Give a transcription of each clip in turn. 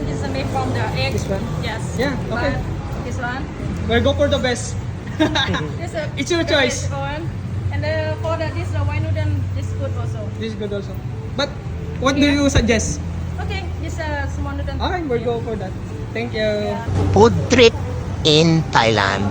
this is made from the egg. This one? Yes. Yeah, okay. But this one. We'll go for the best. This is It's your choice. one. And the, for the this the wine noodle, this good also. This is good also. But what do you suggest? Okay, this uh, small noodle. Okay, we'll go for that. Thank you. Yeah. food trip in Thailand.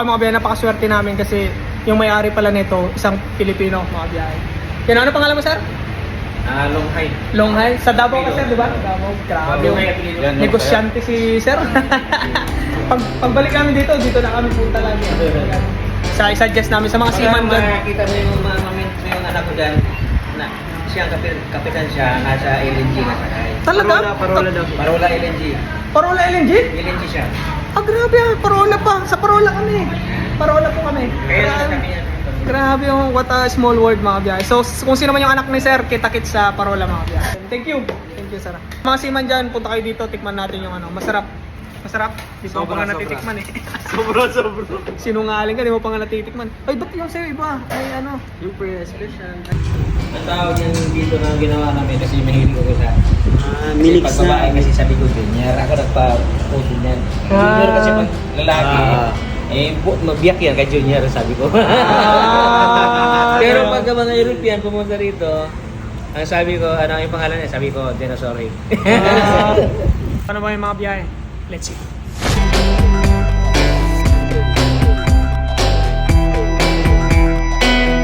Okay mga biyahe, napakaswerte namin kasi yung may-ari pala nito, isang Pilipino mga biyahe. Yan, ano pangalan mo sir? Ah, long high. Longhai? Sa Davao ka sir, di ba? Davao, grabe. Yan, Negosyante si sir. Pag, pagbalik kami dito, dito na kami punta lagi. Sa i-suggest namin sa mga seaman doon. Makikita mo yung mga moment mo yung anak ko dyan, na siya ang kapit, kapitan siya, nasa LNG na sakay. Talaga? Parola, parola daw. Parola LNG. Parola LNG? LNG siya. Ah, grabe ah. Parola pa. Sa Parola kami. Parola po kami. Grabe. Grabe yung what a small world mga biyahe. So kung sino man yung anak ni Sir, kita-kit sa Parola mga biyahe. Thank you. Thank you, Sir. Mga seaman dyan, punta kayo dito, tikman natin yung ano. Masarap. Masarap. Di mo pa Sobra, nga sobra. natitikman eh. Sobro, sobro. Sinungaling ka, di mo pa nga natitikman. Ay, ba't yung sa'yo iba? Ay, ano? Yung pre-special. Ang tawag yan dito na ginawa namin kasi mahilig ko sa Ah, Kasi minix pag na. babae kasi sabi ko junior, ako nagpa-puso niyan. Junior kasi pag lalaki, Ah. eh, bu- mabiyak yan kay junior, sabi ko. Ah, Pero pag mga European pumunta rito, ang sabi ko, ano yung pangalan niya? Sabi ko, dinosaur. Ah, ano ba yung mga biyahe? Let's see.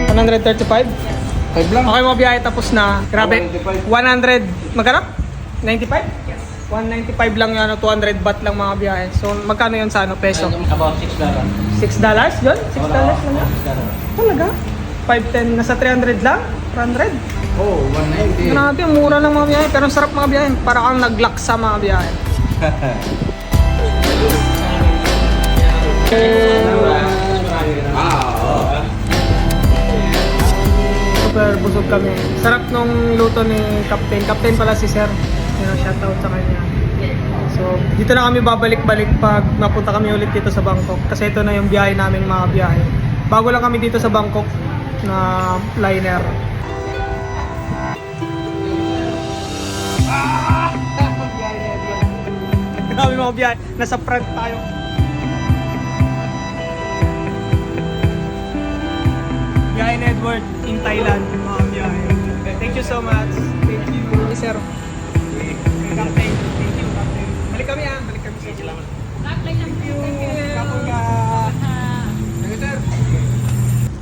$135? Five lang. Okay mga biyahe tapos na. Grabe. 100, magkano? 95? Yes. 195 lang yan, 200 baht lang mga biyahe. So magkano yun sa ano, peso? About 6 dollars. 6 dollars yun? 6 dollars lang yan? Talaga? 510, nasa 300 lang? 300? Oh, 190. Grabe, mura lang mga biyahe. Pero ang sarap mga biyahe. Para kang nag-lock sa mga biyahe. Super busog kami. Sarap nung luto ni Captain. Captain pala si Sir. Yun, shoutout sa kanya. So, dito na kami babalik-balik pag napunta kami ulit dito sa Bangkok. Kasi ito na yung biyahe namin mga biyahe. Bago lang kami dito sa Bangkok na liner. Grabe mga biyahe. Nasa front tayo. Ni Edward in Thailand. Mga biyahe. Thank you so much. Thank you. Sir. Captain. Thank you, Captain. Balik kami ah. Balik kami sa Salamat. Thank you. Kapag ka. Thank you, sir.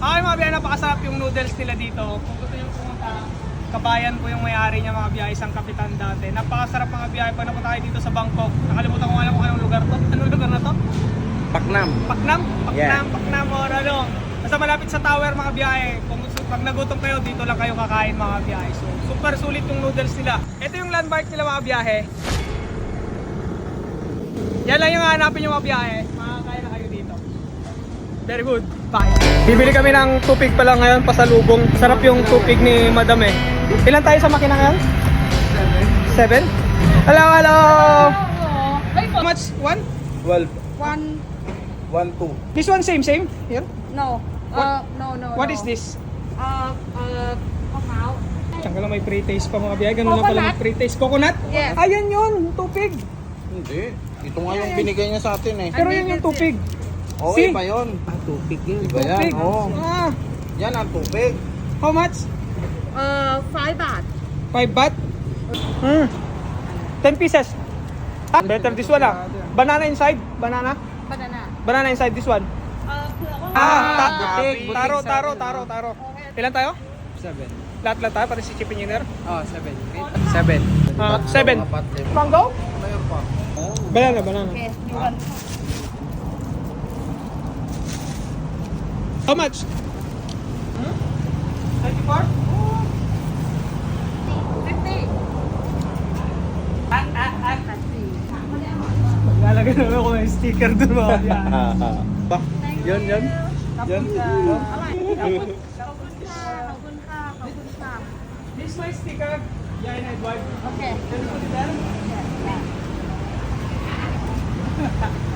Okay mga biyahe, napakasarap yung noodles nila dito. Kung gusto nyo pumunta, kabayan ko yung may-ari niya mga biyahe, isang kapitan dati. Napakasarap mga biyahe pag napunta kayo dito sa Bangkok. Nakalimutan ko nga lang kung anong lugar to. Anong lugar na to? Paknam. Paknam? Paknam, Yeah. Paknam or ano. Basta malapit sa tower mga biyahe. Kung gusto, pag nagutom kayo, dito lang kayo kakain mga biyahe. So, super sulit yung noodles nila. Ito yung landmark nila mga biyahe. Yan lang yung hanapin yung mga biyahe. Makakain na kayo dito. Very good. Bye. Bibili kami ng tupig pa lang ngayon, pasalubong. Sarap yung tupig ni Madam eh. Ilan tayo sa makina ngayon? Seven. Hello, hello! Wait How much? One? 12. one. 1, 2. This one same, same? Here? No. Uh, no, no. What no. is this? Uh, uh, coconut. Diyan ka lang may pre-taste pa mga biyahe. Ganun lang pala may pre-taste. Coconut? Yes. Ayan yun, tupig. Hindi. Ito nga yung binigay niya sa atin eh. Pero yun yung tupig. Oo, See? iba yun. Ah, tupig yun. Iba yan, Tupig. oo. Ah, Yan ang tubig. how much? Uh, five baht. 5 baht? Hmm. 10 pieces. Ah, better this one ah. Banana inside? Banana? Banana. Banana inside this one. Ah, ta- butik, butik taro, taro, taro, taro. Ilan tayo? 7. Lahat-lahat tayo, para si chief engineer. Oh, seven. Seven. Ah, seven. Mango? Banana, banana. Okay, you want How much? Hmm? 24? 50. Lalagay naman ako ng sticker doon mga yan. Kapun ka. This my sticker. Yeah, and Edward. Okay. Can you put it there?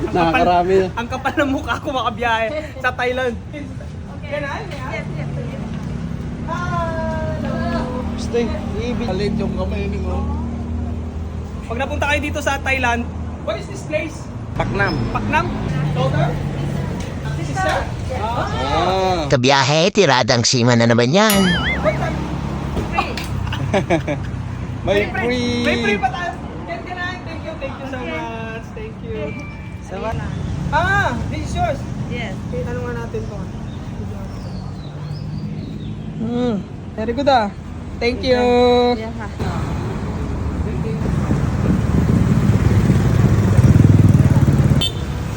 Ang kapal, Nakakarami. ang kapal ng mukha ko makabiyahe sa Thailand. Okay. Yan ay, Yes, yes, yes. Stay. Halit yung kamay ni mo. Pag napunta kayo dito sa Thailand, what is this place? Paknam. Paknam? Ah. Kabiyahe, tiradang sima na naman yan. May free. May free pa tayo. Can I? Thank you, thank you so much. Thank you. Ah, this is yours. Yes. Okay, ano nga natin to? Hmm, very good ah. Thank you. Yeah.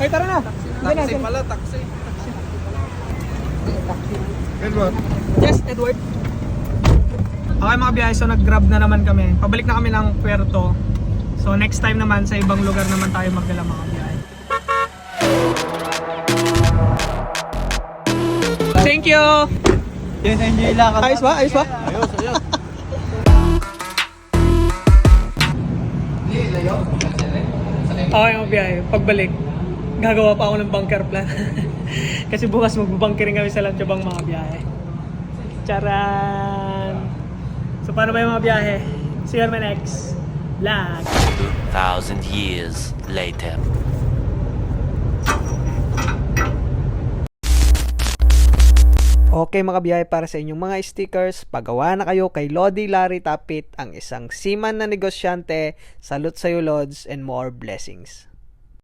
Ay, tara na. Taxi pala, taxi. Edward. Yes, Edward. Okay mga biyahe, so nag-grab na naman kami. Pabalik na kami ng Puerto. So next time naman sa ibang lugar naman tayo magdala mga biyahe. Thank you! Yes, enjoy lang. Ayos ba? Ayos ba? Ayos, ayos. Okay mga biyahe, pagbalik, gagawa pa ako ng bunker plan. Kasi bukas magbubunkering kami sa Lanchobang mga biyahe. Charan! So paano ba yung mga biyahe? See you on my next vlog. thousand years later. Okay mga biyahe para sa inyong mga stickers, pagawa na kayo kay Lodi Larry Tapit, ang isang seaman na negosyante. Salute sa iyo Lods and more blessings.